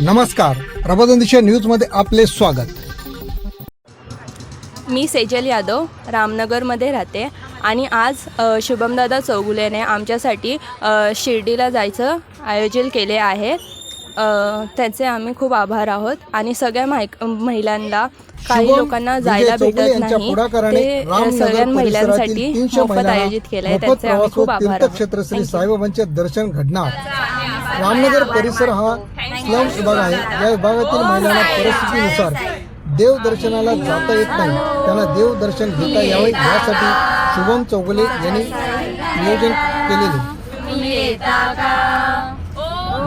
नमस्कार. प्रबोधन दिशा न्यूजमध्ये आपले स्वागत. मी सेजल यादव रामनगरमध्ये राहते आणि आज शुभमदादा चौगुलेने आमच्यासाठी शिर्डीला जायचं आयोजन केले आहे. त्याचे आम्ही खूप आभार आहोत आणि सगळ्या महिलांना काही लोकांना जायला भेटत नाही. ते सगळ्या महिलांसाठी मोफत आयोजित केलं त्याचे आम्ही खूप आभार आहोत. तीर्थक्षेत्र श्री. साईबाबांचे दर्शन घडणार. रामनगर परिसर हा स्लम विभाग आहे. या विभागातील महिलांना परिस्थितीनुसार देव दर्शनाला जाता येत नाही. त्यांना देव दर्शन घेता यावे यासाठी शुभम चौगुले यांनी नियोजन केलेले.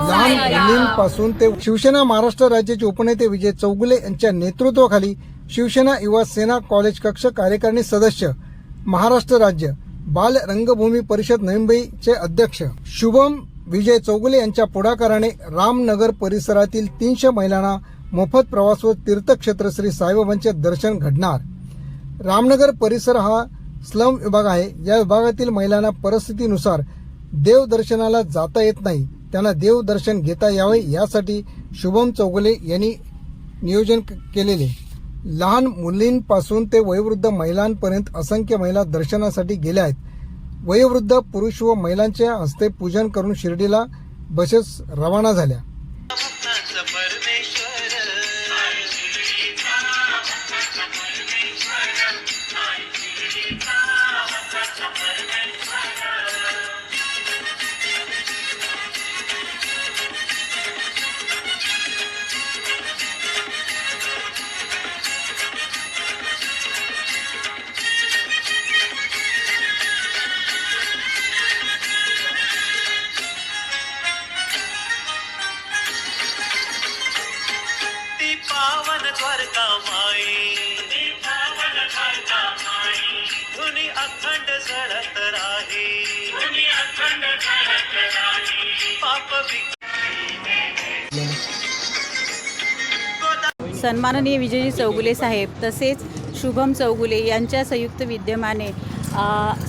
लहान मुलींपासून ते शिवसेना महाराष्ट्र राज्याचे उपनेते विजय चौगुले यांच्या नेतृत्वाखाली शिवसेना युवा सेना कॉलेज कक्ष कार्यकारिणी सदस्य महाराष्ट्र राज्य बाल रंगभूमी परिषद नवी मुंबईचे अध्यक्ष शुभम विजय चौगुले यांच्या पुढाकाराने रामनगर परिसरातील तीनशे महिलांना मोफत प्रवास व तीर्थक्षेत्र श्री साईबाबांचे दर्शन घडणार. रामनगर परिसर हा स्लम विभाग आहे. या विभागातील महिलांना परिस्थितीनुसार देवदर्शनाला जाता येत नाही. त्यांना देवदर्शन घेता यावे यासाठी शुभम चौगुले यांनी नियोजन केलेले. लहान मुलींपासून ते वयोवृद्ध महिलांपर्यंत असंख्य महिला दर्शनासाठी गेल्या आहेत. वयोवृद्ध पुरुष व महिलांच्या हस्ते पूजन करून शिर्डीला बसेस रवाना झाल्या. द्वारका माई धुनी अखंड झळत राही. पाप सन्माननीय विजयजी चौगुले साहेब तसेच शुभम चौगुले यांच्या संयुक्त विद्यमाने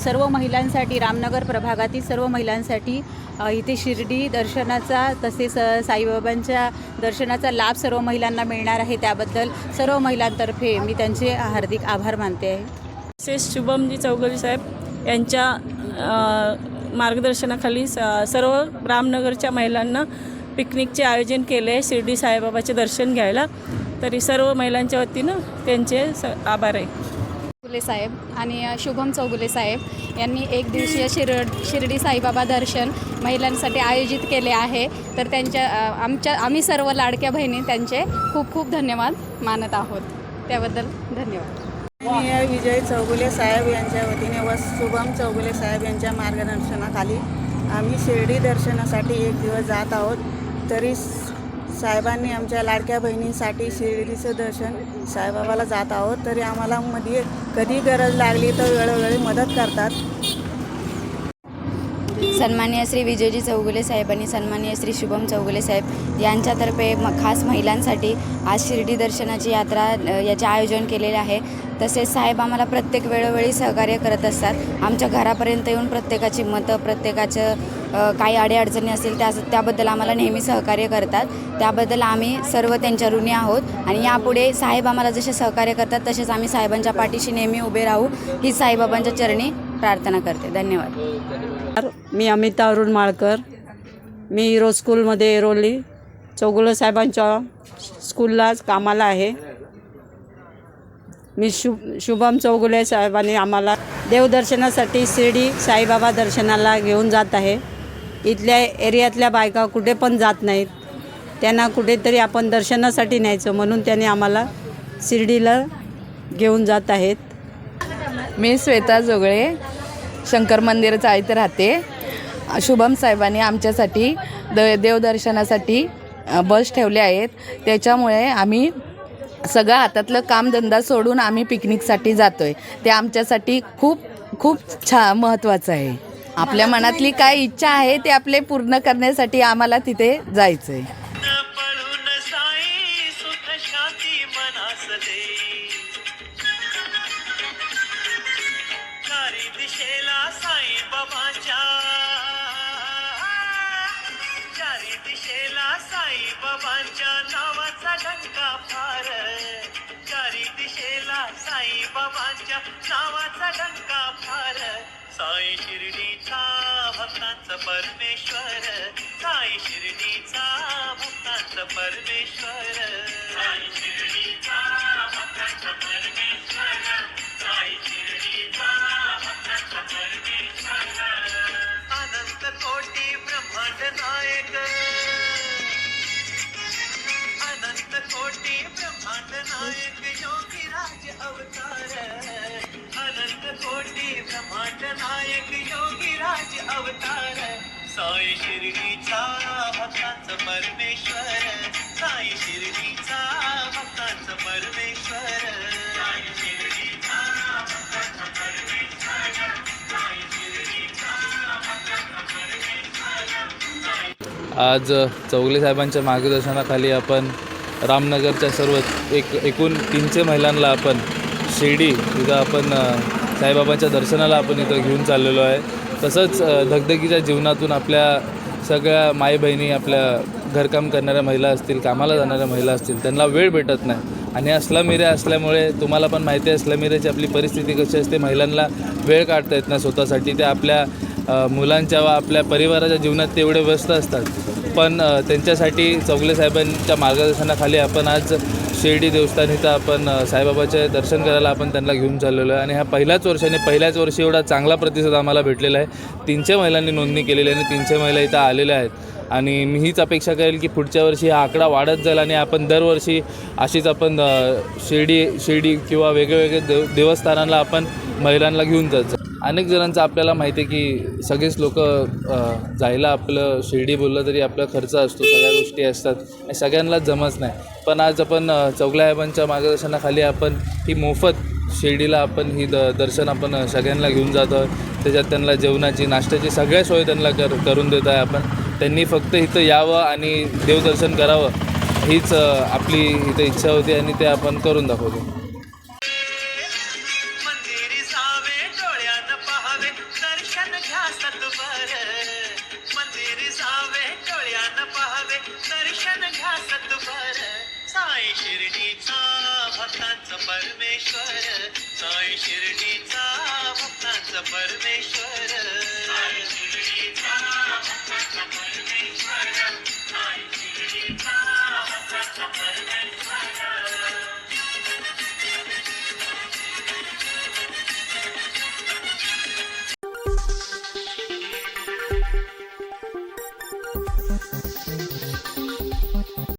सर्व महिलांसाठी रामनगर प्रभागातील सर्व महिलांसाठी इथे शिर्डी दर्शनाचा तसेच साईबाबांच्या दर्शनाचा लाभ सर्व महिलांना मिळणार आहे. त्याबद्दल सर्व महिलांतर्फे मी त्यांचे हार्दिक आभार मानते आहे. तसेच शुभमजी चौगरी साहेब यांच्या मार्गदर्शनाखाली स सर्व रामनगरच्या महिलांना पिकनिकचे आयोजन केले आहे. शिर्डी साईबाबाचे दर्शन घ्यायला. तरी सर्व महिलांच्या वतीनं त्यांचे स आभार आहे. चौगुले साहेब आणि शुभम चौगुले साहेब यांनी एक दिवसीय शिर शिर्डी साईबाबा दर्शन महिलांसाठी आयोजित केले आहे. तर त्यांच्या आमच्या आम्ही सर्व लाडक्या बहिणी त्यांचे खूप खूप धन्यवाद मानत आहोत. त्याबद्दल धन्यवाद. मी विजय चौगुले साहेब यांच्या वतीने व शुभम चौगुले साहेब यांच्या मार्गदर्शनाखाली आम्ही शिर्डी दर्शनासाठी एक दिवस जात आहोत. तरी साहेबांनी आमच्या लाडक्या बहिणींसाठी शिर्डीचं दर्शन साईबाबाला जात आहोत तरी आम्हाला मध्ये कधी गरज लागली तर वेळोवेळी मदत करतात. सन्मान्य श्री विजयजी चौगुले साहेब आणि सन्मान्य श्री शुभम चौगुले साहेब यांच्यातर्फे म खास महिलांसाठी आज शिर्डी दर्शनाची यात्रा याचे आयोजन केलेले आहे. तसेच साहेब आम्हाला प्रत्येक वेळोवेळी सहकार्य करत असतात. आमच्या घरापर्यंत येऊन प्रत्येकाची मतं प्रत्येकाचं काही अडीअडचणी असतील त्या त्याबद्दल आम्हाला नेहमी सहकार्य करतात. त्याबद्दल आम्ही सर्व त्यांच्या ऋणी आहोत आणि यापुढे साहेब आम्हाला जसे सहकार्य करतात तसेच आम्ही साहेबांच्या पाठीशी नेहमी उभे राहू. ही साईबाबांच्या चरणी प्रार्थना करते. धन्यवाद. मी अमिता अरुण माळकर. मी रोज स्कूलमध्ये एरोली. चौगुले साहेबांच्या स्कूललाच कामाला आहे. मी शु शुभम चौगुले साहेबांनी आम्हाला देवदर्शनासाठी शिर्डी साईबाबा दर्शनाला घेऊन जात आहे. इथल्या एरियातल्या बायका कुठे पण जात नाहीत. त्यांना कुठेतरी आपण दर्शनासाठी न्यायचं म्हणून त्याने आम्हाला शिर्डीला घेऊन जात आहेत. मी श्वेता जोगळे शंकर मंदिर इथे राहते. शुभम साहेबांनी आमच्यासाठी द देवदर्शनासाठी बस ठेवले आहेत. त्याच्यामुळे आम्ही सगळं हातातलं कामधंदा सोडून आम्ही पिकनिकसाठी जातो आहे ते आमच्यासाठी खूप खूप छा महत्त्वाचं आहे. आपल्या मनातली काय इच्छा आहे ते आपले पूर्ण करण्यासाठी आम्हाला तिथे जायचं आहे पळून साई सुख शांती मनास दे. चारी दिशेला साई बाबाच्या. चारी दिशेला साई साई बाबांच्या नावाचा फार. चारी दिशेला साई बाबांच्या नावाचा डंका फार. साई शिर्डीचा भक्तांचा परमेश्वर. साई शिर्डीचा भक्तांचा परमेश्वर. साई शिर्डीचा भक्तांचा परमेश्वर. साई शिर्डीचा भक्तांचा परमेश्वर. अनंत कोटी ब्रह्मांड नायक. नायक योगी राज अवतार अनंत ब्रह्मांड नायक योगी राज अवतार साई शिर्डीचा भक्तांचा परमेश्वर साई शिर्डीचा भक्तांचा परमेश्वर साई शिर्डीचा भक्तांचा परमेश्वर साई शिर्डीचा भक्तांचा परमेश्वर आज चौगले साहेबांच्या मार्गदर्शनाखाली आपण रामनगरच्या सर्व एक एकूण तीनशे महिलांना आपण शिर्डी तिथं आपण साईबाबाच्या साईबाबांच्या दर्शनाला आपण इथं घेऊन चाललेलो आहे. तसंच धगधगीच्या जीवनातून आपल्या सगळ्या माई बहिणी आपल्या घरकाम करणाऱ्या महिला असतील कामाला जाणाऱ्या महिला असतील त्यांना वेळ भेटत नाही. आणि अस्लम एरिया असल्यामुळे तुम्हाला पण माहिती आहे अस्लम एरियाची आपली परिस्थिती कशी असते महिलांना वेळ काढता येत नाही स्वतःसाठी. ते आपल्या मुलांच्या व आपल्या परिवाराच्या जीवनात ते एवढे व्यस्त असतात. पण त्यांच्यासाठी चौगले साहेबांच्या मार्गदर्शनाखाली आपण आज शिर्डी देवस्थान इथं आपण साईबाबाचे दर्शन करायला आपण त्यांना घेऊन चाललेलो आहे. आणि ह्या पहिल्याच वर्षाने पहिल्याच वर्षी एवढा चांगला प्रतिसाद आम्हाला भेटलेला आहे. तीनशे महिलांनी नोंदणी केलेली आहे आणि तीनशे महिला इथं आलेल्या आहेत. आणि मी हीच अपेक्षा करेल की पुढच्या वर्षी हा आकडा वाढत जाईल आणि आपण दरवर्षी अशीच आपण शिर्डी शिर्डी किंवा वेगवेगळे देव देवस्थानांना आपण महिलांना घेऊन जायचं अनेक जणांचं आपल्याला माहिती आहे की सगळेच लोक जायला आपलं शिर्डी बोललं तरी आपला खर्च असतो सगळ्या गोष्टी असतात आणि सगळ्यांनाच जमत नाही. पण आज आपण अ, मार्गदर्शनाखाली आपण ही मोफत शिर्डीला आपण ही द दर्शन आपण सगळ्यांना घेऊन जातो. त्याच्यात त्यांना जेवणाची नाश्त्याची सगळ्या सोय त्यांना कर करून देत आहे आपण. त्यांनी फक्त इथं यावं आणि देवदर्शन करावं हीच आपली इथं इच्छा होती आणि ते आपण करून दाखवतो. भक्तांचा परमेश्वर. साई शिर्डीचा भक्तांचा परमेश्वर. साई शिर्डीचा भक्तांचा परमेश्वर.